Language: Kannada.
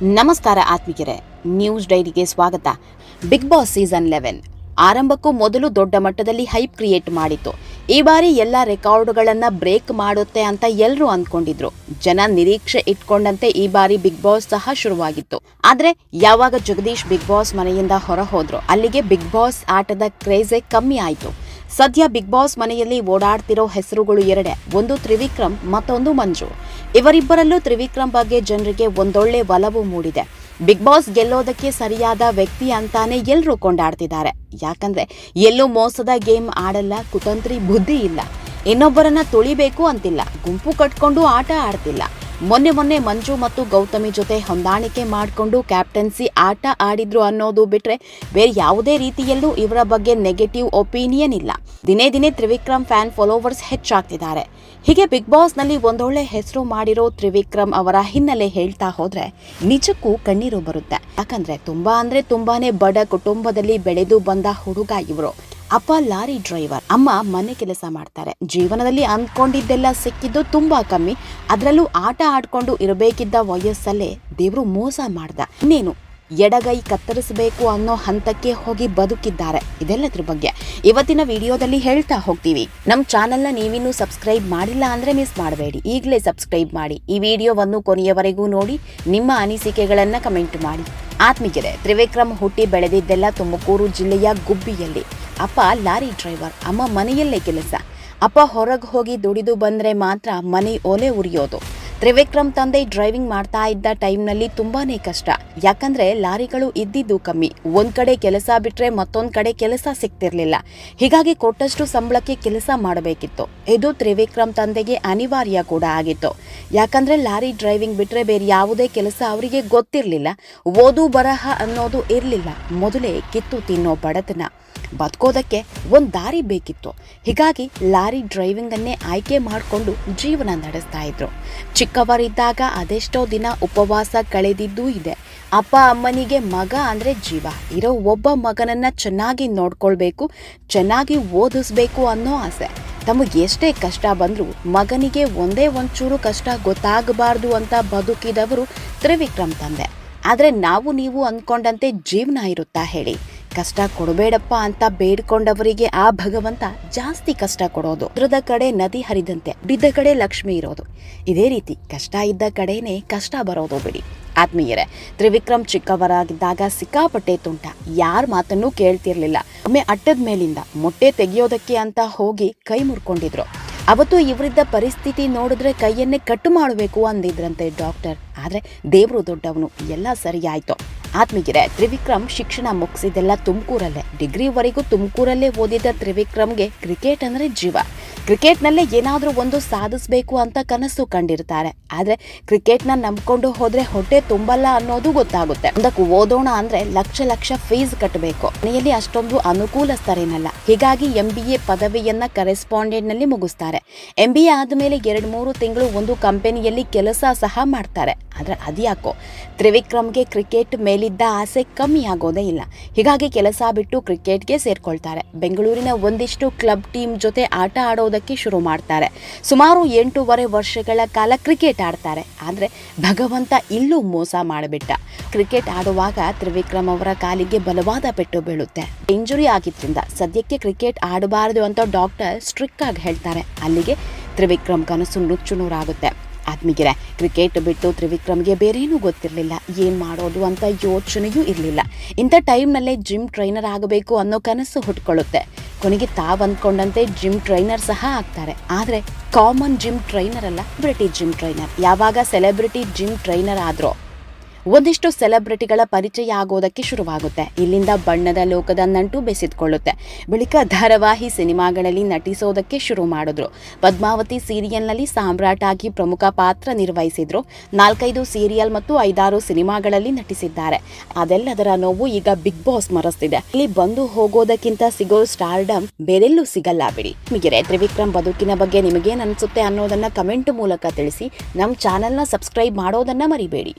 ನಮಸ್ಕಾರ ಆತ್ಮಿಕರೇ, ನ್ಯೂಸ್ ಡೈರಿಗೆ ಸ್ವಾಗತ. ಬಿಗ್ ಬಾಸ್ ಸೀಸನ್ ಲೆವೆನ್ ಆರಂಭಕ್ಕೂ ಮೊದಲು ದೊಡ್ಡ ಮಟ್ಟದಲ್ಲಿ ಹೈಪ್ ಕ್ರಿಯೇಟ್ ಮಾಡಿತ್ತು. ಈ ಬಾರಿ ಎಲ್ಲ ರೆಕಾರ್ಡ್ಗಳನ್ನು ಬ್ರೇಕ್ ಮಾಡುತ್ತೆ ಅಂತ ಎಲ್ಲರೂ ಅಂದ್ಕೊಂಡಿದ್ರು. ಜನ ನಿರೀಕ್ಷೆ ಇಟ್ಕೊಂಡಂತೆ ಈ ಬಾರಿ ಬಿಗ್ ಬಾಸ್ ಸಹ ಶುರುವಾಗಿತ್ತು. ಆದರೆ ಯಾವಾಗ ಜಗದೀಶ್ ಬಿಗ್ ಬಾಸ್ ಮನೆಯಿಂದ ಹೊರ ಹೋದ್ರು ಅಲ್ಲಿಗೆ ಬಿಗ್ ಬಾಸ್ ಆಟದ ಕ್ರೇಜೆ ಕಮ್ಮಿ ಆಯಿತು. ಸದ್ಯ ಬಿಗ್ ಬಾಸ್ ಮನೆಯಲ್ಲಿ ಓಡಾಡ್ತಿರೋ ಹೆಸರುಗಳು ಎರಡೇ. ಒಂದು ತ್ರಿವಿಕ್ರಮ್, ಮತ್ತೊಂದು ಮಂಜು. ಇವರಿಬ್ಬರಲ್ಲೂ ತ್ರಿವಿಕ್ರಮ್ ಬಗ್ಗೆ ಜನರಿಗೆ ಒಂದೊಳ್ಳೆ ಒಲವು ಮೂಡಿದೆ. ಬಿಗ್ ಬಾಸ್ ಗೆಲ್ಲೋದಕ್ಕೆ ಸರಿಯಾದ ವ್ಯಕ್ತಿ ಅಂತಾನೆ ಎಲ್ಲರೂ ಕೊಂಡಾಡ್ತಿದ್ದಾರೆ. ಯಾಕಂದ್ರೆ ಎಲ್ಲೂ ಮೋಸದ ಗೇಮ್ ಆಡಲ್ಲ, ಕುತಂತ್ರಿ ಬುದ್ಧಿ ಇಲ್ಲ. ಇನ್ನೊಬ್ಬರನ್ನ ತುಳಿಬೇಕು ಅಂತಿಲ್ಲ. ಗುಂಪು ಕಟ್ಕೊಂಡು ಆಟ ಆಡ್ತಿಲ್ಲ. ಮೊನ್ನೆ ಮೊನ್ನೆ ಮಂಜು ಮತ್ತು ಗೌತಮಿ ಜೊತೆ ಹೊಂದಾಣಿಕೆ ಮಾಡಿಕೊಂಡು ಕ್ಯಾಪ್ಟನ್ಸಿ ಆಟ ಆಡಿದ್ರು ಅನ್ನೋದು ಬಿಟ್ರೆ ಬೇರೆ ಯಾವುದೇ ರೀತಿಯಲ್ಲೂ ಇವರ ಬಗ್ಗೆ ನೆಗೆಟಿವ್ ಒಪಿನಿಯನ್ ಇಲ್ಲ. ದಿನೇ ದಿನೇ ತ್ರಿವಿಕ್ರಮ್ ಫ್ಯಾನ್ ಫಾಲೋವರ್ಸ್ ಹೆಚ್ಚಾಗ್ತಿದ್ದಾರೆ. ಹೀಗೆ ಬಿಗ್ ಬಾಸ್ನಲ್ಲಿ ಒಂದೊಳ್ಳೆ ಹೆಸರು ಮಾಡಿರೋ ತ್ರಿವಿಕ್ರಮ್ ಅವರ ಹಿನ್ನೆಲೆ ಹೇಳ್ತಾ ಹೋದ್ರೆ ನಿಜಕ್ಕೂ ಕಣ್ಣೀರು ಬರುತ್ತೆ. ಯಾಕಂದ್ರೆ ತುಂಬಾ ಅಂದ್ರೆ ತುಂಬಾನೇ ಬಡ ಕುಟುಂಬದಲ್ಲಿ ಬೆಳೆದು ಬಂದ ಹುಡುಗ ಇವರು. ಅಪ್ಪ ಲಾರಿ ಡ್ರೈವರ್, ಅಮ್ಮ ಮನೆ ಕೆಲಸ ಮಾಡ್ತಾರೆ. ಜೀವನದಲ್ಲಿ ಅಂದ್ಕೊಂಡಿದ್ದೆಲ್ಲ ಸಿಕ್ಕಿದ್ದು ತುಂಬಾ ಕಮ್ಮಿ. ಅದರಲ್ಲೂ ಆಟ ಆಡ್ಕೊಂಡು ಇರಬೇಕಿದ್ದ ವಯಸ್ಸಲ್ಲೇ ದೇವರು ಮೋಸ ಮಾಡ್ದ. ಇನ್ನೇನು ಎಡಗೈ ಕತ್ತರಿಸಬೇಕು ಅನ್ನೋ ಹಂತಕ್ಕೆ ಹೋಗಿ ಬದುಕಿದ್ದಾರೆ. ಇದೆಲ್ಲದ್ರ ಬಗ್ಗೆ ಇವತ್ತಿನ ವಿಡಿಯೋದಲ್ಲಿ ಹೇಳ್ತಾ ಹೋಗ್ತೀವಿ. ನಮ್ಮ ಚಾನೆಲ್ನ ನೀವಿನ್ನೂ ಸಬ್ಸ್ಕ್ರೈಬ್ ಮಾಡಿಲ್ಲ ಅಂದ್ರೆ ಮಿಸ್ ಮಾಡಬೇಡಿ. ಈಗಲೇ ಸಬ್ಸ್ಕ್ರೈಬ್ ಮಾಡಿ. ಈ ವಿಡಿಯೋವನ್ನು ಕೊನೆಯವರೆಗೂ ನೋಡಿ, ನಿಮ್ಮ ಅನಿಸಿಕೆಗಳನ್ನು ಕಮೆಂಟ್ ಮಾಡಿ. ಆತ್ಮಿಗೆರೆ ತ್ರಿವಿಕ್ರಮ್ ಹುಟ್ಟಿ ಬೆಳೆದಿದ್ದೆಲ್ಲ ತುಮಕೂರು ಜಿಲ್ಲೆಯ ಗುಬ್ಬಿಯಲ್ಲಿ. ಅಪ್ಪ ಲಾರಿ ಡ್ರೈವರ್, ಅಮ್ಮ ಮನೆಯಲ್ಲೇ ಕೆಲಸ. ಅಪ್ಪ ಹೊರಗೆ ಹೋಗಿ ದುಡಿದು ಬಂದರೆ ಮಾತ್ರ ಮನೆ ಒಲೆ ಉರಿಯೋದು. ತ್ರಿವಿಕ್ರಮ್ ತಂದೆ ಡ್ರೈವಿಂಗ್ ಮಾಡ್ತಾ ಇದ್ದ ಟೈಮ್ನಲ್ಲಿ ತುಂಬಾನೇ ಕಷ್ಟ. ಯಾಕಂದ್ರೆ ಲಾರಿಗಳು ಇದ್ದಿದ್ದು ಕಮ್ಮಿ. ಒಂದ್ ಕಡೆ ಕೆಲಸ ಬಿಟ್ರೆ ಮತ್ತೊಂದ್ ಕಡೆ ಕೆಲಸ ಸಿಗ್ತಿರ್ಲಿಲ್ಲ. ಹೀಗಾಗಿ ಕೊಟ್ಟಷ್ಟು ಸಂಬಳಕ್ಕೆ ಕೆಲಸ ಮಾಡಬೇಕಿತ್ತು. ಇದು ತ್ರಿವಿಕ್ರಮ್ ತಂದೆಗೆ ಅನಿವಾರ್ಯ ಕೂಡ ಆಗಿತ್ತು. ಯಾಕಂದ್ರೆ ಲಾರಿ ಡ್ರೈವಿಂಗ್ ಬಿಟ್ರೆ ಬೇರೆ ಯಾವುದೇ ಕೆಲಸ ಅವರಿಗೆ ಗೊತ್ತಿರಲಿಲ್ಲ. ಓದು ಬರಹ ಅನ್ನೋದು ಇರಲಿಲ್ಲ. ಮೊದಲೇ ಕಿತ್ತು ತಿನ್ನೋ ಬಡತನ. ಬದುಕೋದಕ್ಕೆ ಒಂದು ದಾರಿ ಬೇಕಿತ್ತು. ಹೀಗಾಗಿ ಲಾರಿ ಡ್ರೈವಿಂಗನ್ನೇ ಆಯ್ಕೆ ಮಾಡಿಕೊಂಡು ಜೀವನ ನಡೆಸ್ತಾ ಇದ್ರು. ಚಿಕ್ಕವರಿದ್ದಾಗ ಅದೆಷ್ಟೋ ದಿನ ಉಪವಾಸ ಕಳೆದಿದ್ದೂ ಇದೆ. ಅಪ್ಪ ಅಮ್ಮನಿಗೆ ಮಗ ಅಂದರೆ ಜೀವ. ಇರೋ ಒಬ್ಬ ಮಗನನ್ನ ಚೆನ್ನಾಗಿ ನೋಡ್ಕೊಳ್ಬೇಕು, ಚೆನ್ನಾಗಿ ಓದಿಸ್ಬೇಕು ಅನ್ನೋ ಆಸೆ. ತಮಗೆ ಎಷ್ಟೇ ಕಷ್ಟ ಬಂದರೂ ಮಗನಿಗೆ ಒಂದೇ ಒಂಚೂರು ಕಷ್ಟ ಗೊತ್ತಾಗಬಾರ್ದು ಅಂತ ಬದುಕಿದವರು ತ್ರಿವಿಕ್ರಮ್ ತಂದೆ. ಆದರೆ ನಾವು ನೀವು ಅಂದ್ಕೊಂಡಂತೆ ಜೀವನ ಇರುತ್ತಾ ಹೇಳಿ. ಕಷ್ಟ ಕೊಡಬೇಡಪ್ಪ ಅಂತ ಬೇಡ್ಕೊಂಡವರಿಗೆ ಆ ಭಗವಂತ ಜಾಸ್ತಿ ಕಷ್ಟ ಕೊಡೋದು. ಹೃದ ಕಡೆ ನದಿ ಹರಿದಂತೆ ಬಿದ್ದ ಕಡೆ ಲಕ್ಷ್ಮಿ ಇರೋದು. ಇದೇ ರೀತಿ ಕಷ್ಟ ಇದ್ದ ಕಡೆನೇ ಕಷ್ಟ ಬರೋದು ಬಿಡಿ. ಆತ್ಮೀಯರೇ, ತ್ರಿವಿಕ್ರಮ್ ಚಿಕ್ಕವರಾಗಿದ್ದಾಗ ಸಿಕ್ಕಾಪಟ್ಟೆ ತುಂಟ. ಯಾರ ಮಾತನ್ನೂ ಕೇಳ್ತಿರ್ಲಿಲ್ಲ. ಒಮ್ಮೆ ಅಟ್ಟದ ಮೇಲಿಂದ ಮೊಟ್ಟೆ ತೆಗೆಯೋದಕ್ಕೆ ಅಂತ ಹೋಗಿ ಕೈ ಮುರ್ಕೊಂಡಿದ್ರು. ಅವತ್ತು ಇವರಿದ್ದ ಪರಿಸ್ಥಿತಿ ನೋಡಿದ್ರೆ ಕೈಯನ್ನೇ ಕಟ್ಟು ಮಾಡಬೇಕು ಅಂದಿದ್ರಂತೆ ಡಾಕ್ಟರ್. ಆದ್ರೆ ದೇವರು ದೊಡ್ಡವನು. ಎಲ್ಲ ಸರಿ ಆಯ್ತು ಆತ್ಮೀಗಿರೆ ತ್ರಿವಿಕ್ರಮ್ ಶಿಕ್ಷಣ ಮುಗಿಸಿದೆಲ್ಲ ತುಮಕೂರಲ್ಲೇ. ಡಿಗ್ರಿವರೆಗೂ ತುಮಕೂರಲ್ಲೇ ಓದಿದ್ದ ತ್ರಿವಿಕ್ರಮ್ಗೆ ಕ್ರಿಕೆಟ್ ಅಂದ್ರೆ ಜೀವ. ಕ್ರಿಕೆಟ್ನಲ್ಲೇ ಏನಾದರೂ ಒಂದು ಸಾಧಿಸಬೇಕು ಅಂತ ಕನಸು ಕಂಡಿರ್ತಾರೆ. ಆದರೆ ಕ್ರಿಕೆಟ್ನ ನಂಬ್ಕೊಂಡು ಹೋದರೆ ಹೊಟ್ಟೆ ತುಂಬಲ್ಲ ಅನ್ನೋದು ಗೊತ್ತಾಗುತ್ತೆ. ಒಂದಕ್ಕೆ ಓದೋಣ ಅಂದರೆ ಲಕ್ಷ ಲಕ್ಷ ಫೀಸ್ ಕಟ್ಟಬೇಕು ಮನೆಯಲ್ಲಿ ಅಷ್ಟೊಂದು ಅನುಕೂಲಸ್ಥರೇನಲ್ಲ. ಹೀಗಾಗಿ ಎಂ ಬಿ ಎ ಪದವಿಯನ್ನು ಕರೆಸ್ಪಾಂಡೆಂಟ್ನಲ್ಲಿ ಮುಗಿಸ್ತಾರೆ. ಎಂ ಬಿ ಎ ಆದಮೇಲೆ ಎರಡು ಮೂರು ತಿಂಗಳು ಒಂದು ಕಂಪನಿಯಲ್ಲಿ ಕೆಲಸ ಸಹ ಮಾಡ್ತಾರೆ. ಆದರೆ ಅದ್ಯಾಕೋ, ತ್ರಿವಿಕ್ರಮ್ಗೆ ಕ್ರಿಕೆಟ್ ಮೇಲಿದ್ದ ಆಸೆ ಕಮ್ಮಿ ಆಗೋದೇ ಇಲ್ಲ. ಹೀಗಾಗಿ ಕೆಲಸ ಬಿಟ್ಟು ಕ್ರಿಕೆಟ್ಗೆ ಸೇರ್ಕೊಳ್ತಾರೆ. ಬೆಂಗಳೂರಿನ ಒಂದಿಷ್ಟು ಕ್ಲಬ್ ಟೀಮ್ ಜೊತೆ ಆಟ ಆಡೋದಕ್ಕೆ ಶುರು ಮಾಡ್ತಾರೆ. ಸುಮಾರು ಎಂಟೂವರೆ ವರ್ಷಗಳ ಕಾಲ ಕ್ರಿಕೆಟ್ ಆಡ್ತಾರೆ. ಆದರೆ ಭಗವಂತ ಇಲ್ಲೂ ಮೋಸ ಮಾಡಿಬಿಟ್ಟ. ಕ್ರಿಕೆಟ್ ಆಡುವಾಗ ತ್ರಿವಿಕ್ರಮ್ ಅವರ ಕಾಲಿಗೆ ಬಲವಾದ ಪೆಟ್ಟು ಬೀಳುತ್ತೆ. ಇಂಜುರಿ ಆಗಿದ್ದರಿಂದ ಸದ್ಯಕ್ಕೆ ಕ್ರಿಕೆಟ್ ಆಡಬಾರದು ಅಂತ ಡಾಕ್ಟರ್ ಸ್ಟ್ರಿಕ್ ಆಗಿ ಹೇಳ್ತಾರೆ. ಅಲ್ಲಿಗೆ ತ್ರಿವಿಕ್ರಮ್ ಕನಸು ನುಚ್ಚು ನೂರಾಗುತ್ತೆ. ಆತ್ಮೀಗಿರೆ ಕ್ರಿಕೆಟ್ ಬಿಟ್ಟು ತ್ರಿವಿಕ್ರಮ್ಗೆ ಬೇರೇನೂ ಗೊತ್ತಿರಲಿಲ್ಲ. ಏನು ಮಾಡೋದು ಅಂತ ಯೋಚನೆಯೂ ಇರಲಿಲ್ಲ. ಇಂಥ ಟೈಮ್ನಲ್ಲೇ ಜಿಮ್ ಟ್ರೈನರ್ ಆಗಬೇಕು ಅನ್ನೋ ಕನಸು ಹುಟ್ಕೊಳ್ಳುತ್ತೆ. ಕೊನೆಗೆ ತಾವು ಅಂದ್ಕೊಂಡಂತೆ ಜಿಮ್ ಟ್ರೈನರ್ ಸಹ ಆಗ್ತಾರೆ. ಆದರೆ ಕಾಮನ್ ಜಿಮ್ ಟ್ರೈನರ್ ಅಲ್ಲ ಬ್ರಿಟಿಷ್ ಜಿಮ್ ಟ್ರೈನರ್ ಯಾವಾಗ ಸೆಲೆಬ್ರಿಟಿ ಜಿಮ್ ಟ್ರೈನರ್ ಆದ್ರೋ ಒಂದಿಷ್ಟು ಸೆಲೆಬ್ರಿಟಿಗಳ ಪರಿಚಯ ಆಗೋದಕ್ಕೆ ಶುರುವಾಗುತ್ತೆ. ಇಲ್ಲಿಂದ ಬಣ್ಣದ ಲೋಕದ ನಂಟು ಬೆಸೆದುಕೊಳ್ಳುತ್ತೆ. ಬಳಿಕ ಧಾರಾವಾಹಿ ಸಿನಿಮಾಗಳಲ್ಲಿ ನಟಿಸೋದಕ್ಕೆ ಶುರು ಮಾಡಿದ್ರು. ಪದ್ಮಾವತಿ ಸೀರಿಯಲ್ನಲ್ಲಿ ಸಾಮ್ರಾಟ್ ಆಗಿ ಪ್ರಮುಖ ಪಾತ್ರ ನಿರ್ವಹಿಸಿದ್ರು. ನಾಲ್ಕೈದು ಸೀರಿಯಲ್ ಮತ್ತು ಐದಾರು ಸಿನಿಮಾಗಳಲ್ಲಿ ನಟಿಸಿದ್ದಾರೆ. ಅದೆಲ್ಲದರ ನೋವು ಈಗ ಬಿಗ್ ಬಾಸ್ ಮರೆಸ್ತಿದೆ. ಇಲ್ಲಿ ಬಂದು ಹೋಗೋದಕ್ಕಿಂತ ಸಿಗೋ ಸ್ಟಾರ್ಡಮ್ ಬೇರೆಲ್ಲೂ ಸಿಗಲ್ಲ ಬಿಡಿ. ನಿಮಗೆ ತ್ರಿವಿಕ್ರಮ್ ಬದುಕಿನ ಬಗ್ಗೆ ನಿಮಗೇನ್ ಅನ್ಸುತ್ತೆ ಅನ್ನೋದನ್ನ ಕಮೆಂಟ್ ಮೂಲಕ ತಿಳಿಸಿ. ನಮ್ಮ ಚಾನೆಲ್ನ ಸಬ್ಸ್ಕ್ರೈಬ್ ಮಾಡೋದನ್ನ ಮರಿಬೇಡಿ.